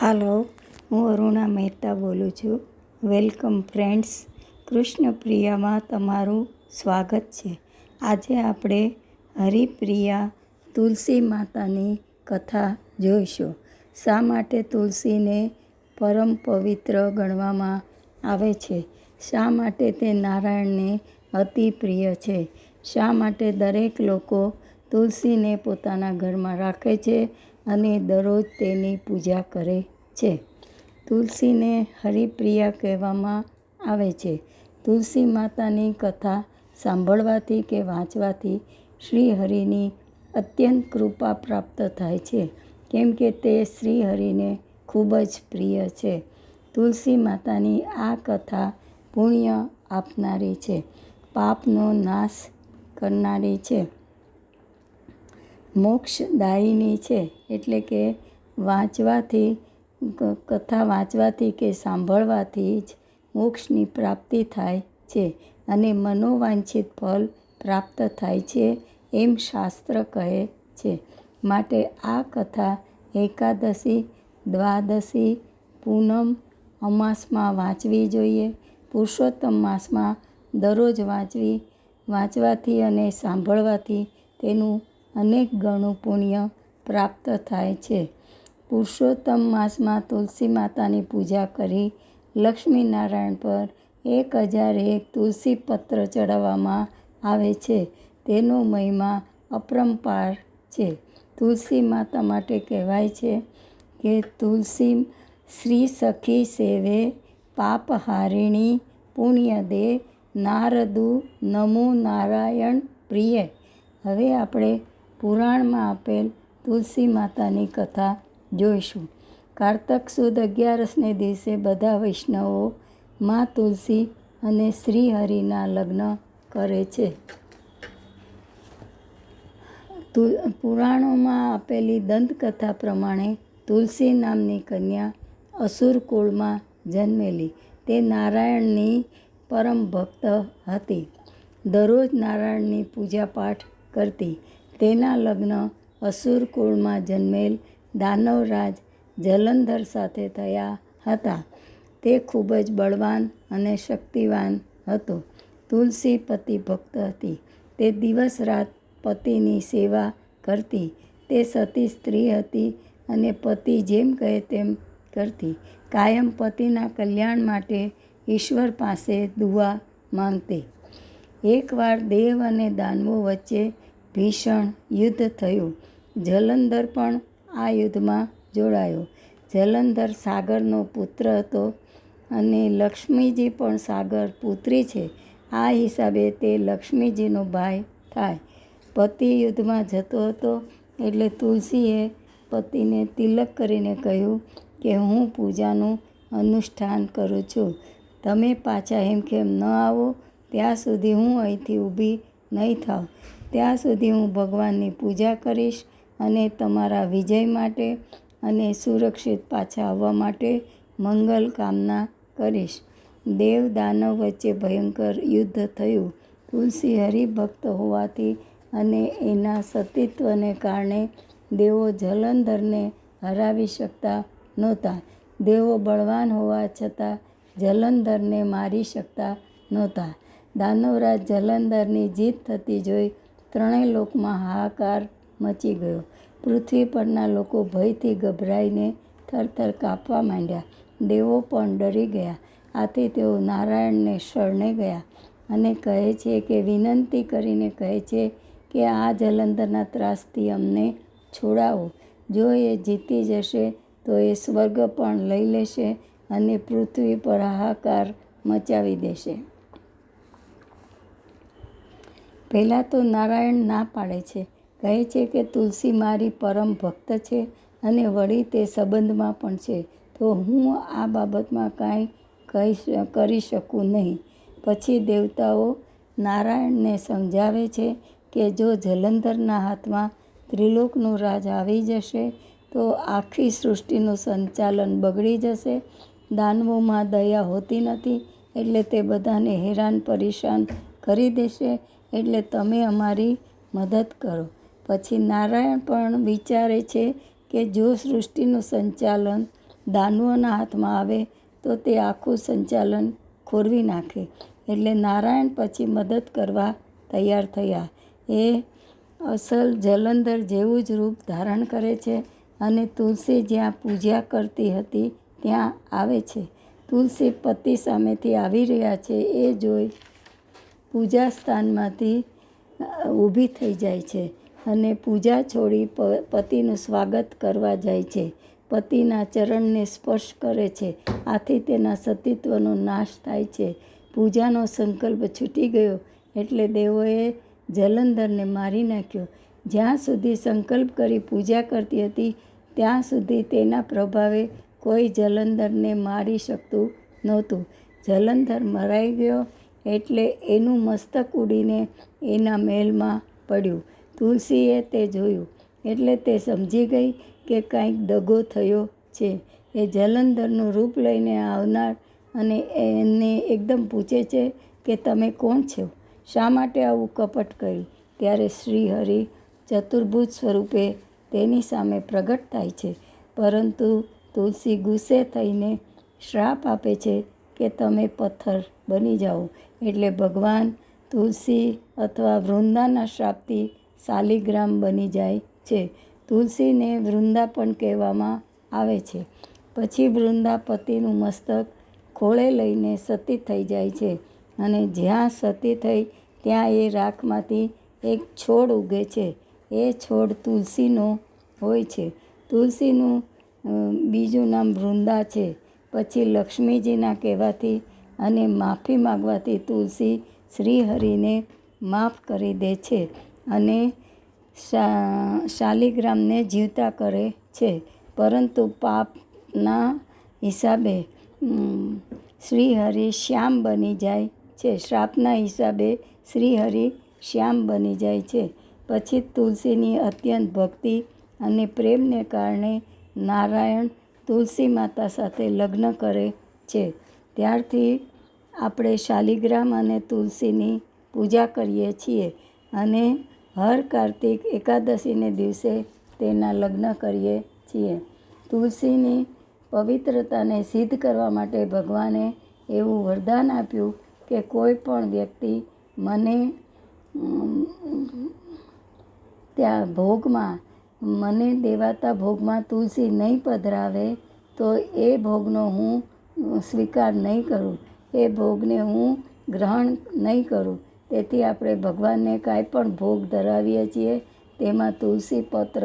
હાલો, હું અરુણા મહેતા બોલું છું. વેલકમ ફ્રેન્ડ્સ કૃષ્ણ પ્રિયામાં તમારું સ્વાગત છે. આજે આપણે હરિપ્રિયા તુલસી માતાની કથા જોઈશું. શા માટે તુલસીને પરમ પવિત્ર ગણવામાં આવે છે? શા માટે તે નારાયણને અતિ પ્રિય છે? શા માટે દરેક લોકો તુલસીને પોતાના ઘરમાં રાખે છે? અને દરરોજ તેની પૂજા કરે છે. તુલસીને હરિપ્રિયા કહેવામાં આવે છે. તુલસી માતાની કથા સાંભળવાથી કે વાંચવાથી શ્રી હરિની અત્યંત કૃપા પ્રાપ્ત થાય છે. કેમ કે તે શ્રી હરિને ખૂબ જ પ્રિય છે. તુલસી માતાની આ કથા પુણ્ય આપનારી છે. પાપનો નાશ કરનારી છે. મોક્ષદાયિની છે. એટલે કે વાંચવાથી કથા વાંચવાથી કે સાંભળવાથી જ મોક્ષની પ્રાપ્તિ થાય છે અને મનોવાંછિત ફળ પ્રાપ્ત થાય છે એમ શાસ્ત્ર કહે છે. માટે આ કથા એકાદશી, દ્વાદશી, પૂનમ અમાસમાં વાંચવી જોઈએ. પુરુષોત્તમ માસમાં દરરોજ વાંચવી, વાંચવાથી અને સાંભળવાથી તેનું અનેક ગણું પુણ્ય પ્રાપ્ત થાય છે. પુરુષોત્તમ માસમાં તુલસી માતાની પૂજા કરી લક્ષ્મીનારાયણ પર એક હજાર એક તુલસી પત્ર ચડાવવામાં આવે છે. તેનો મહિમા અપરંપાર છે. તુલસી માતા માટે કહેવાય છે કે તુલસી શ્રી સખી સેવે પાપહારિણી પુણ્યદે નારદુ નમો નારાયણ પ્રિય. હવે આપણે પુરાણમાં આપેલ તુલસી માતાની કથા જોઈશું. કારતક સુદ અગિયારસને દિવસે બધા વૈષ્ણવો મા તુલસી અને શ્રી હરિના લગ્ન કરે છે. પુરાણોમાં આપેલી દંતકથા પ્રમાણે તુલસી નામની કન્યા અસુર કુળમાં જન્મેલી. તે નારાયણની પરમ ભક્ત હતી. દરરોજ નારાયણની પૂજાપાઠ કરતી. તેના લગ્ન અસુર કુળમાં જન્મેલ દાનવરાજ જલંધર સાથે થયા હતા. તે ખૂબ જ બળવાન અને શક્તિવાન હતો. તુલસી પતિ ભક્ત હતી. તે દિવસ રાત પતિની સેવા કરતી. તે સતી સ્ત્રી હતી અને પતિ જેમ કહે તેમ કરતી. કાયમ પતિના કલ્યાણ માટે ઈશ્વર પાસે દુઆ માંગતી. એકવાર દેવ અને દાનવો વચ્ચે ભીષણ યુદ્ધ થયું. જલંધર પણ આ યુદ્ધમાં જોડાયો. જલંધર સાગરનો પુત્ર હતો અને લક્ષ્મીજી પણ સાગર પુત્રી છે. આ હિસાબે તે લક્ષ્મીજીનો ભાઈ થાય. પતિ યુદ્ધમાં જતો હતો એટલે તુલસીએ પતિને તિલક કરીને કહ્યું કે હું પૂજાનું અનુષ્ઠાન કરું છું. તમે પાછા હેમખેમ ન આવો. ત્યાં સુધી હું અહીંથી ઊભી નહીં થાવ. ત્યાં સુધી હું ભગવાનની પૂજા કરીશ અને તમારા વિજય માટે અને સુરક્ષિત પાછા આવવા માટે મંગલ કામના કરીશ. દેવ દાનવ વચ્ચે ભયંકર યુદ્ધ થયું. તુલસી હરિભક્ત હોવાથી અને એના સતીત્વને કારણે દેવો જલંધરને હરાવી શકતા નહોતા. દેવો બળવાન હોવા છતાં જલંધરને મારી શકતા નહોતા. દાનવરાજ જલંધરની જીત થતી જોઈ ત્રણેય લોકમાં હાહાકાર મચી ગયો. પૃથ્વી પરના લોકો ભયથી ગભરાઈને થરથર કાપવા માંડ્યા. દેવો પણ ડરી ગયા. આથી તેઓ નારાયણને શરણે ગયા અને કહે છે કે, વિનંતી કરીને કહે છે કે, આ જલંધરના ત્રાસથી અમને છોડાવો. જો એ જીતી જશે, તો એ સ્વર્ગ પણ લઈ લેશે અને પૃથ્વી પર હાહાકાર મચાવી દેશે. પહેલાં તો નારાયણ ના પાડે છે. કહે છે કે તુલસી મારી પરમ ભક્ત છે અને વળી તે સંબંધમાં પણ છે. તો હું આ બાબતમાં કાંઈ કહી કરી શકું નહીં. પછી દેવતાઓ નારાયણને સમજાવે છે કે જો જલંધરના હાથમાં ત્રિલોકનું રાજ આવી જશે, તો આખી સૃષ્ટિનું સંચાલન બગડી જશે. દાનવોમાં દયા હોતી નથી એટલે તે બધાને હેરાન પરેશાન કરી દેશે એટલે તમે અમારી મદદ કરો. પછી નારાયણ પણ વિચારે છે કે જો સૃષ્ટિનું સંચાલન દાનવોના હાથમાં આવે, તો તે આખું સંચાલન ખોરવી નાખે. એટલે નારાયણ પછી મદદ કરવા તૈયાર થયા. એ અસલ જલંધર જેવું જ રૂપ ધારણ કરે છે અને તુલસી જ્યાં પૂજા કરતી હતી, ત્યાં આવે છે. તુલસી પતિ સામેથી આવી રહ્યા છે, એ જોઈ પૂજા સ્થાનમાંથી ઊભી થઈ જાય છે અને પૂજા છોડી પતિનું સ્વાગત કરવા જાય છે. પતિના ચરણને સ્પર્શ કરે છે. આથી તેના સતીત્વનો નાશ થાય છે. પૂજાનો સંકલ્પ છૂટી ગયો એટલે દેવોએ જલંધરને મારી નાખ્યો. જ્યાં સુધી સંકલ્પ કરી પૂજા કરતી હતી, ત્યાં સુધી તેના પ્રભાવે કોઈ જલંધરને મારી શકતું નહોતું. જલંધર મરાઈ ગયો એટલે એનું મસ્તક ઉડીને એના મહેલમાં પડ્યું. તુલસીએ તે જોયું એટલે તે સમજી ગઈ કે કાંઈક દગો થયો છે. એ જલંધરનું રૂપ લઈને આવનાર અને એને એકદમ પૂછે છે કે તમે કોણ છો? શા માટે આવું કપટ કર્યું? ત્યારે શ્રી હરિ ચતુર્ભુજ સ્વરૂપે તેની સામે પ્રગટ થાય છે. પરંતુ તુલસી ગુસ્સે થઈને શ્રાપ આપે છે કે તમે પથ્થર બની જાઓ. એટલે ભગવાન તુલસી અથવા વૃંદાના શ્રાપથી શાલિગ્રામ બની જાય છે. તુલસીને વૃંદા પણ કહેવામાં આવે છે. પછી વૃંદા પતિનું મસ્તક ખોળે લઈને સતી થઈ જાય છે અને જ્યાં સતી થઈ ત્યાં એ રાખમાંથી એક છોડ ઉગે છે. એ છોડ તુલસીનો હોય છે. તુલસીનું બીજું નામ વૃંદા છે. પછી લક્ષ્મીજીના કહેવાથી અને માફી માગવાથી તુલસી શ્રી હરિને માફ કરી દે છે અને શાલિગ્રામને જીવતા કરે છે. પરંતુ પાપના હિસાબે શ્રીહરિ શ્યામ બની જાય છે. શ્રાપના હિસાબે શ્રીહરિ શ્યામ બની જાય છે. પછી તુલસીની અત્યંત ભક્તિ અને પ્રેમને કારણે નારાયણ તુલસી માતા સાથે લગ્ન કરે છે. ત્યારથી આપણે શાલિગ્રામ અને તુલસીની પૂજા કરીએ છીએ અને હર કાર્તિક એકાદશીને દિવસે તેના લગ્ન કરીએ છીએ. તુલસીની પવિત્રતાને સિદ્ધ કરવા માટે ભગવાને એવું વરદાન આપ્યું કે કોઈ પણ વ્યક્તિ મને ત્યાં ભોગમાં મને દેવાતા ભોગમાં તુલસી નહીં પધરાવે, તો એ ભોગનો હું સ્વીકાર નહીં કરું. એ ભોગને હું ગ્રહણ નહીં કરું. તેથી આપણે ભગવાનને કાંઈ પણ ભોગ ધરાવીએ છીએ, તેમાં તુલસી પત્ર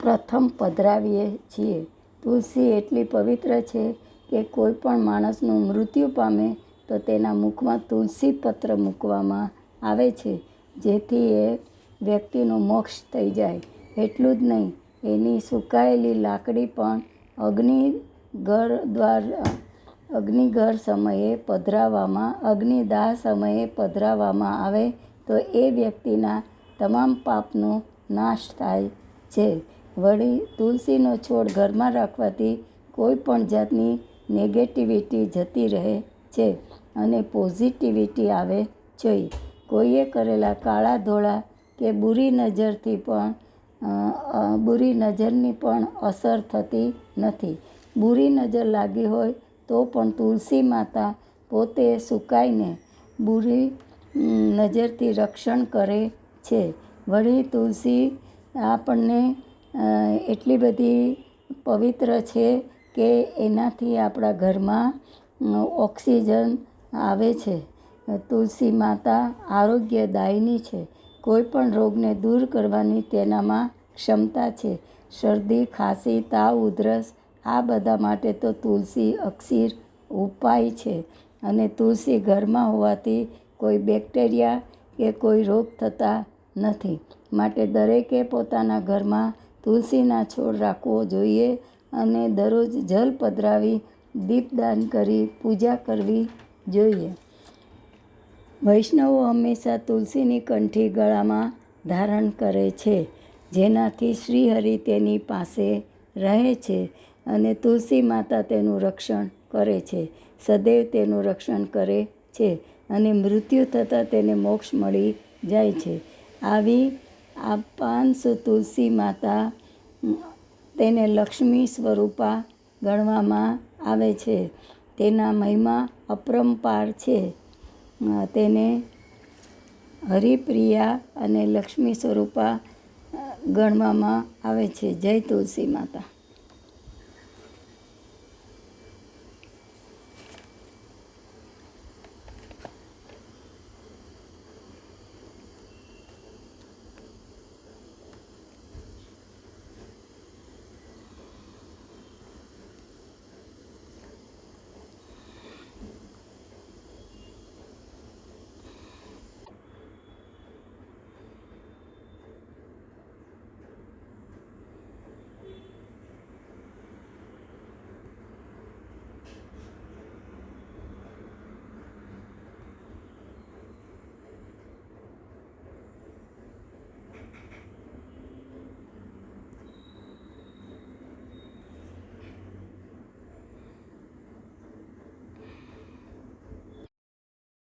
પ્રથમ પધરાવીએ છીએ. તુલસી એટલી પવિત્ર છે કે કોઈ પણ માણસનું મૃત્યુ પામે, તો તેના મુખમાં તુલસી પત્ર મૂકવામાં આવે છે, જેથી એ વ્યક્તિનો મોક્ષ થઈ જાય. એટલું જ નહીં, એની સુકાયેલી લાકડી પણ અગ્નિ ઘર દ્વાર અગ્નિઘર સમયે પધરાવવામાં, અગ્નિદાહ સમયે પધરાવવામાં આવે તો એ વ્યક્તિના તમામ પાપનો નાશ થાય છે. વળી તુલસીનો છોડ ઘરમાં રાખવાથી કોઈ પણ જાતની નેગેટિવિટી જતી રહે છે અને પોઝિટિવિટી આવે જોઈએ કોઈએ કરેલા કાળા ધોળા કે બુરી નજરથી પણ બુરી નજરની પણ અસર થતી નથી. બુરી નજર લાગી હોય તો પણ તુલસી માતા પોતે સુકાઈને બુરી નજરથી રક્ષણ કરે છે. વળી તુલસી આપણને એટલી બધી પવિત્ર છે કે એનાથી આપણા ઘરમાં ઓક્સિજન આવે છે. તુલસી માતા આરોગ્યદાયની છે. કોઈ પણ રોગને દૂર કરવાની તેનામાં ક્ષમતા છે. શરદી, ખાંસી, તાવ, ઉધરસ, આ બધા માટે તો તુલસી અક્ષીર ઉપાય છે. અને તુલસી ઘરમાં હોવાથી કોઈ બેક્ટેરિયા કે કોઈ રોગ થતા નથી. માટે દરેકે પોતાના ઘરમાં તુલસીના છોડ રાખવો જોઈએ અને દરરોજ જલ પધરાવી દીપદાન કરી પૂજા કરવી જોઈએ. વૈષ્ણવો હંમેશા તુલસીની કંઠી ગળામાં ધારણ કરે છે, જેનાથી શ્રીહરિ તેની પાસે રહે છે અને તુલસી માતા તેનું રક્ષણ કરે છે, સદૈવ તેનું રક્ષણ કરે છે અને મૃત્યુ થતાં તેને મોક્ષ મળી જાય છે. આવી આ પાંચસો તુલસી માતા તેને લક્ષ્મી સ્વરૂપા ગણવામાં આવે છે. તેના મહિમા અપરંપાર છે. તેને હરિપ્રિયા અને લક્ષ્મી સ્વરૂપા ગણવામાં આવે છે. જય તુલસી માતા.